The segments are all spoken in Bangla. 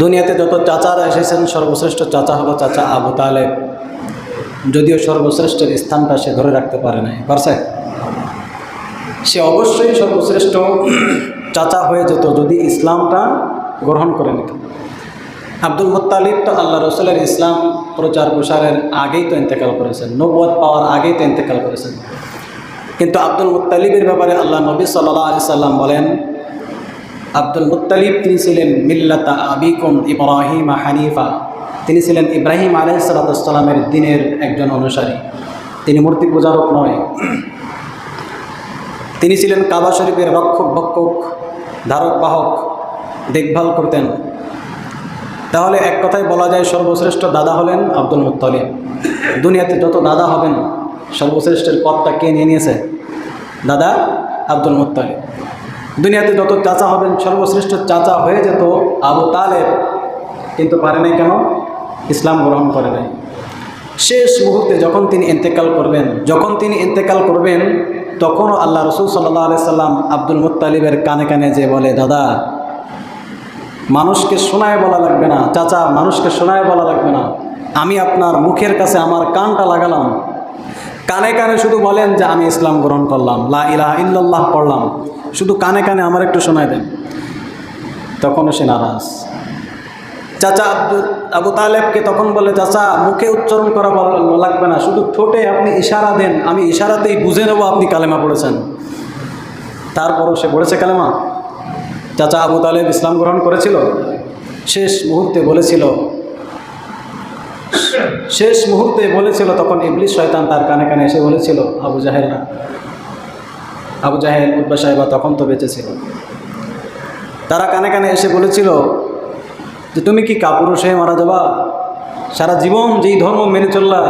দুনিয়াতে যত চাচারা এসেছেন, সর্বশ্রেষ্ঠ চাচা হলো চাচা আবু তালেব। যদিও সর্বশ্রেষ্ঠের স্থানটা সে ধরে রাখতে পারে নাই। পারছে? সে অবশ্যই সর্বশ্রেষ্ঠ চাচা হয়ে যেত যদি ইসলামটা গ্রহণ করে নিত। আব্দুল মুত্তালিব তো আল্লাহ রসুলের ইসলাম প্রচার প্রসারের আগেই তো ইন্তেকাল করেছেন নব্বত পাওয়ার আগেই তো ইন্তেকাল করেছেন। কিন্তু আব্দুল মুত্তালিবের ব্যাপারে আল্লাহ নবী সাল্লাহ আলি সাল্লাম বলেন আব্দুল মুত্তালিব, তিনি ছিলেন মিল্লাতা আবিকুম ইব্রাহিম হানিফা। তিনি ছিলেন ইব্রাহিম আলাই সালাতামের দিনের একজন অনুসারী। তিনি মূর্তি পূজারক নয়। তিনি ছিলেন কাবা শরীফের রক্ষক ভক্ষক ধারক, বাহক, দেখভাল করতেন। তাহলে এক কথায় বলা যায়, সর্বশ্রেষ্ঠ দাদা হলেন আব্দুল মুত্তালিব। দুনিয়াতে যত দাদা হবেন, সর্বশ্রেষ্ঠের পদটা কে নিয়ে নিয়েছে? দাদা আব্দুল মুত্তালিব। দুনিয়াতে যত চাচা হবেন, সর্বশ্রেষ্ঠ চাচা হয়ে যেত আবু তালেব। কিন্তু পারে নাই কেন? ইসলাম গ্রহণ করে নাই। শেষ মুহূর্তে যখন তিনি ইন্তেকাল করবেন, যখন তিনি ইন্তেকাল করবেন, তখনও আল্লাহ রসুল সাল্লাহ আলি সাল্লাম আব্দুল মুত্তালিবের কানে কানে যে বলে, দাদা, মানুষকে শোনায় বলা লাগবে না। চাচা, মানুষকে শোনায় বলা লাগবে না। আমি আপনার মুখের কাছে আমার কানটা লাগালাম। কানে কানে শুধু বলেন যে আমি ইসলাম গ্রহণ করলাম, লা ইলাহা ইল্লাল্লাহ পড়লাম। শুধু কানে কানে আমার একটু শোনায় দেন। তখনও সে নারাজ। চাচা আব্দুল আবু তালেবকে তখন বলে, চাচা, মুখে উচ্চারণ করা লাগবে না। শুধু ঠোঁটে আপনি ইশারা দেন। আমি ইশারাতেই বুঝে নেব আপনি কালেমা পড়েছেন। তারপরও সে পড়েছে কালেমা। চাচা আবু তালেব ইসলাম গ্রহণ করেছিল। শেষ মুহূর্তে বলেছিল শেষ মুহূর্তে বলেছিল, তখন ইবলিশ শয়তান তার কানে কানে এসে বলেছিল, আবু জাহেলরা আবু জাহেল উদ্বা সাহেবা তখন তো বেঁচে ছিল। তারা কানে কানে এসে বলেছিল, যে তুমি কি কাপুরুষ হয়ে মারা যাবা? সারা জীবন যেই ধর্ম মেনে চললা,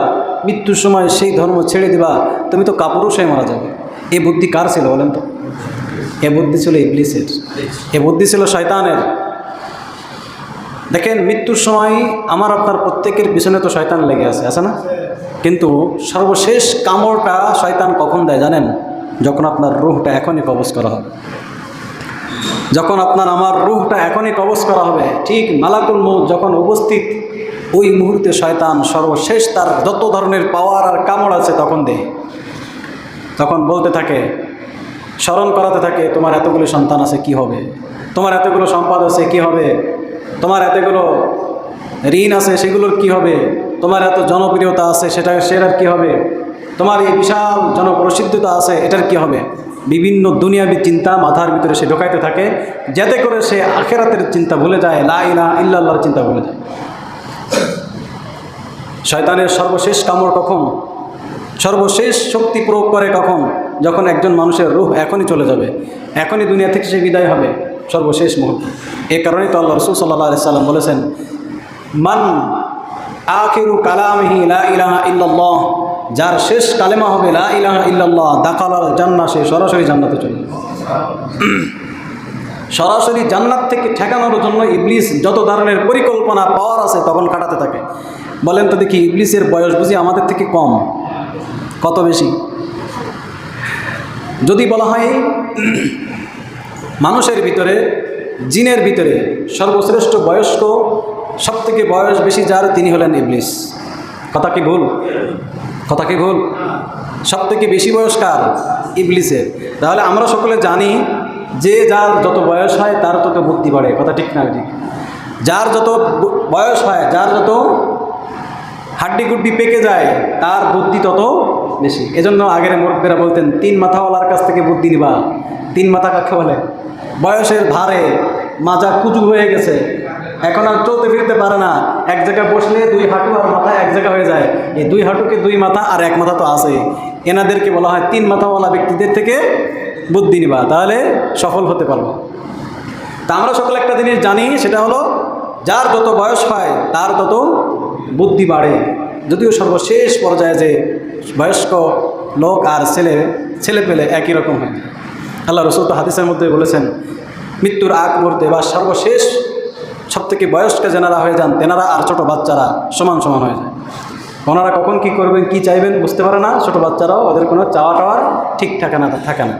মৃত্যুর সময় সেই ধর্ম ছেড়ে দিবা, তুমি তো কাপুরুষ হয়ে মারা যাবে। এই বুদ্ধি কার ছিল বলেন তো? এ বুদ্ধি ছিল ইবলিসের। এ বুদ্ধি ছিল শয়তানের। দেখেন, মৃত্যুর সময় আমার আপনার প্রত্যেকের পিছনে তো শয়তান লেগে আছে আছে না? কিন্তু সর্বশেষ কামড়টা শয়তান কখন দেয় জানেন? যখন আপনার রুহটা এখনই কবজ করা হবে। যখন আপনার আমার রুহটা এখনই কবজ করা হবে, ঠিক মালাকুল মৌত যখন উপস্থিত, ওই মুহূর্তে শয়তান সর্বশেষ তার যত ধরনের পাওয়ার আর কামড় আছে তখন দেয়। তখন বলতে থাকে, স্মরণ করাতে থাকে, তোমার এতগুলো সন্তান আছে, কি হবে? তোমার এতগুলো সম্পদ আছে, কি হবে? তোমার এতগুলো ঋণ আছে, সেগুলোর কি হবে? তোমার এত জনপ্রিয়তা আছে, সেটা সেটার কি হবে? তোমার এই বিশাল জনপ্রসিদ্ধতা আছে, এটার কি হবে? বিভিন্ন দুনিয়াবি চিন্তা মাথার ভিতরে সে ঢোকাইতে থাকে, যাতে করে সে আখেরাতের চিন্তা ভুলে যায়, লা ইলা ইল্লাল্লাহর চিন্তা ভুলে যায়। শয়তানের সর্বশেষ কামড় কখন? সর্বশেষ শক্তি প্রয়োগ করে কখন? যখন একজন মানুষের রূহ এখনই চলে যাবে, এখনই দুনিয়া থেকে সে বিদায় হবে। সর্বশেষ মুহূর্তে। এ কারণেই তো আল্লাহ রসুল সাল্লাহ আলি সাল্লাম বলেছেন, মান আখিরু কালামহি লা ইলাহা ইল্লাল্লাহ যার শেষ কালেমা হবে লা ইলাহা ইল্লাল্লাহ দাকালাল জান্না সে সরাসরি জান্নাতে চলে সরাসরি জান্নাত থেকে ঠেকানোর জন্য ইবলিস যত ধরনের পরিকল্পনা, পাওয়ার আছে তখন কাটাতে থাকে। বলেন তো দেখি, ইবলিসের বয়স বুঝি আমাদের থেকে কম। কত বেশি? যদি বলা হয় মানুষের ভিতরে, জিনের ভিতরে সর্বশ্রেষ্ঠ বয়স্ক সব থেকে বয়স বেশি যার, তিনি হলেন ইবলিস। কথা কি ভুল? কথা কি ভুল? সব থেকে বেশি বয়স্কার ইবলিসের। তাহলে আমরা সকলে জানি যে যার যত বয়স হয়, তার তত বুদ্ধি বাড়ে। কথা ঠিক না ঠিক? যার যত বয়স হয়, যার যত হাড্ডি গুড্ডি পেকে যায়, তার বুদ্ধি তত বেশি। এজন্য আগের মুরব্বীরা বলতেন, তিন মাথাওয়ালার কাছ থেকে বুদ্ধি নিবা। তিন মাথা কাকে বলে? বয়সের ভারে মাজা কুচু হয়ে গেছে। এখন আর চলতে ফিরতে পারে না। এক জায়গায় বসলে দুই হাঁটু আর মাথা এক জায়গা হয়ে যায়। এই দুই হাঁটুকে দুই মাথা আর এক মাথা তো আছে। এনাদেরকে বলা হয় তিন মাথাওয়ালা ব্যক্তিদের থেকে বুদ্ধি নিবা, তাহলে সফল হতে পারব। তা আমরা সকলে একটা জিনিস জানি, সেটা হলো যার যত বয়স হয়, তার তত বুদ্ধি বাড়ে। যদিও সর্বশেষ পর্যায়ে যে বয়স্ক লোক আর ছেলে ছেলে পেলে একই রকম হয়। আল্লাহ রসুল তো হাদিসের মধ্যে বলেছেন, মৃত্যুর আগ মুহূর্তে বা সর্বশেষ সব থেকে বয়স্ক যেনারা হয়ে যান, তেনারা আর ছোট বাচ্চারা সমান সমান হয়ে যায়। ওনারা কখন কি করবেন, কি চাইবেন বুঝতে পারে না, ছোট বাচ্চারাও ওদের কোনো চাওয়া টাওয়ার ঠিক থাকে না থাকে না।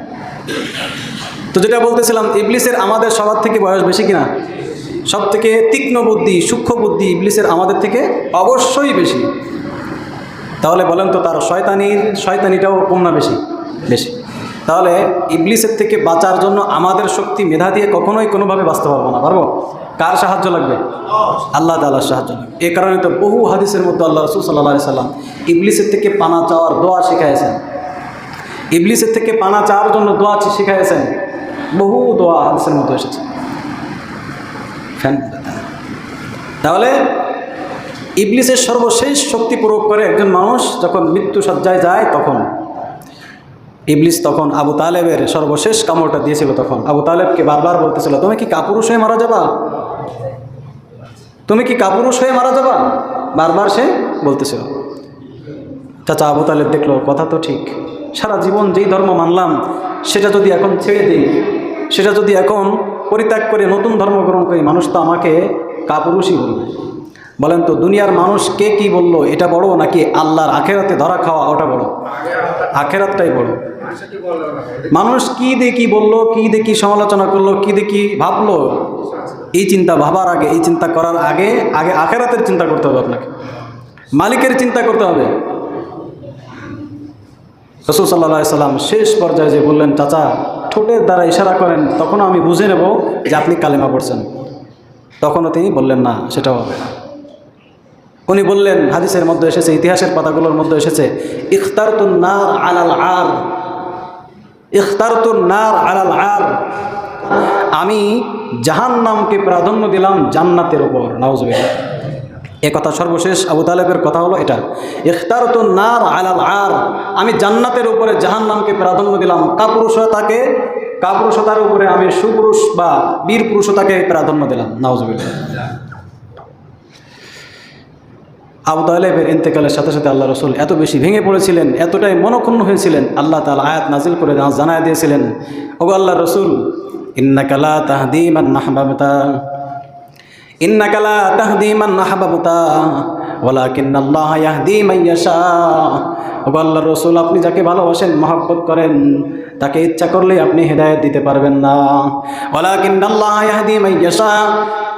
তো যেটা বলতেছিলাম, ইবলিসের আমাদের সবার থেকে বয়স বেশি কিনা? সব থেকে তীক্ষ্ণ বুদ্ধি, সূক্ষ্ম বুদ্ধি ইবলিসের আমাদের থেকে অবশ্যই বেশি। তাহলে বলেন তো তার শয়তানির, শয়তানিটাও কম না বেশি? বেশি। তাহলে ইবলিসের থেকে বাঁচার জন্য আমাদের শক্তি মেধা দিয়ে কখনোই কোনোভাবে বাঁচতে পারব না। পারব? কার সাহায্য লাগবে? আল্লাহ তালার সাহায্য লাগবে। এ কারণে তো বহু হাদিসের মধ্যে আল্লাহ রসুল সাল্লাহ সাল্লাম ইবলিসের থেকে পানা চাওয়ার দোয়া শিখাইছেন ইবলিসের থেকে পানা চাওয়ার জন্য দোয়া শিখাইছেন বহু দোয়া হাদিসের মধ্যে এসেছে। তাহলে ইবলিসের সর্বশেষ শক্তি প্রয়োগ করে একজন মানুষ যখন মৃত্যু সজ্জায় যায় তখন ইবলিস তখন আবু তালেবের সর্বশেষ কামড়টা দিয়েছিল তখন। আবু তালেবকে বারবার বলতেছিল, তুমি কি কাপুরুষ হয়ে মারা যাবা? তুমি কি কাপুরুষ হয়ে মারা যাবা? বারবার সে বলতেছিল। চাচা আবু তালেব দেখল, কথা তো ঠিক। সারা জীবন যেই ধর্ম মানলাম, সেটা যদি এখন ছেড়ে দিই, সেটা যদি এখন পরিত্যাগ করে নতুন ধর্ম গ্রহণ করি, মানুষ তো আমাকে কাপুরুষই বলবে। বলেন তো, দুনিয়ার মানুষ কে কি বলল, এটা বড় নাকি আল্লাহর আখেরাতে ধরা খাওয়া, ওটা বড়? আখেরাতটাই বড়। মানুষ কি কি বলল, কি দেখি সমালোচনা করল, কি কি ভাবলো? এই চিন্তা ভাবার আগে, এই চিন্তা করার আগে আগে আখেরাতের চিন্তা করতে হবে আপনাকে। মালিকের চিন্তা করতে হবে। রসুল সাল্লাহ সাল্লাম শেষ পর্যায়ে যে বললেন, চাচা, ঠোঁটের দ্বারা ইশারা করেন, তখনও আমি বুঝে নেব যে আপনি কালেমা পড়ছেন। তখনও তিনি বললেন, না, সেটাও হবে না। উনি বললেন, হাদিসের মধ্যে এসেছে, ইতিহাসের পাতাগুলোর মধ্যে এসেছে, ইখতারতুন নার আলাল আর ইখতারতুন নার আলাল আর। আমি জাহান্নামকে প্রাধান্য দিলাম জান্নাতের উপর, নাউজবিল্লাহ। এ কথা সর্বশেষ আবু তালেবের কথা হলো এটা। ইখতার তো নার আলাল আর। আমি জান্নাতের উপরে জাহান নামকে প্রাধান্য দিলাম। কাপুরুষতাকে, কাপুরুষতার উপরে আমি সুপুরুষ বা বীর পুরুষতাকে প্রাধান্য দিলাম, নাউজবিল্লাহ। আবু তালেবের ইন্তেকালের সাথে সাথে আল্লাহ রসুল এত বেশি ভেঙে পড়েছিলেন, এতটাই মনক্ষুণ্ণ হয়েছিলেন, আল্লাহ তালা আয়াত নাজিল করে জানায় দিয়েছিলেন। ওগো আল্লাহ রসুল ইন্নাকালা তাহদিমান নাহবাবতা, ইন্নাকা লা তাহদি মান আহবাবতা ওয়ালাকিন আল্লাহ ইয়াহদি মান ইয়াশা। ওগো আল্লাহর রাসূল, আপনি যাকে ভালোবাসেন, মহব্বত করেন, তাকে ইচ্ছা করলেই আপনি হেদায়েত দিতে পারবেন না। ওয়ালাকিন আল্লাহ ইয়াহদি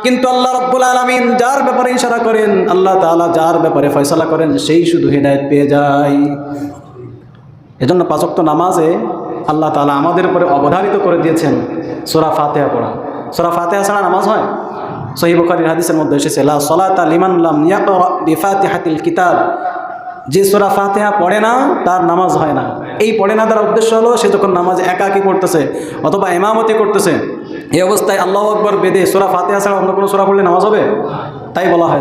কিন্তু আল্লাহ রাব্বুল আলামিন যার ব্যাপারে ইশারা করেন, আল্লাহ তাআলা যার ব্যাপারে ফয়সলা করেন, সেই শুধু হেদায়েত পেয়ে যায়। এজন্য পাঁচক্ত নামাজে আল্লাহ তাআলা আমাদের উপরে অবধারিত করে দিয়েছেন সোরা ফাতিহা পড়া। সোরা ফাতিহা ছাড়া নামাজ হয়? সহি বুখারীর হাদিসের মধ্যে এসেছে, লা সলাতা লিমান লাম ইয়াকরা বিফাতিহাতিল কিতাব। যে সূরা ফাতিহা পড়ে না, তার নামাজ হয় না। এই পড়ে না তার উদ্দেশ্য হলো, সে যখন নামাজ একাকি করতেছে অথবা ইমামতি করতেছে এই অবস্থায় আল্লাহ আকবর বেদে সোরা ফাতে ছাড়া অন্য কোনো সোরা পড়লে নামাজ হবে? তাই বলা হয়।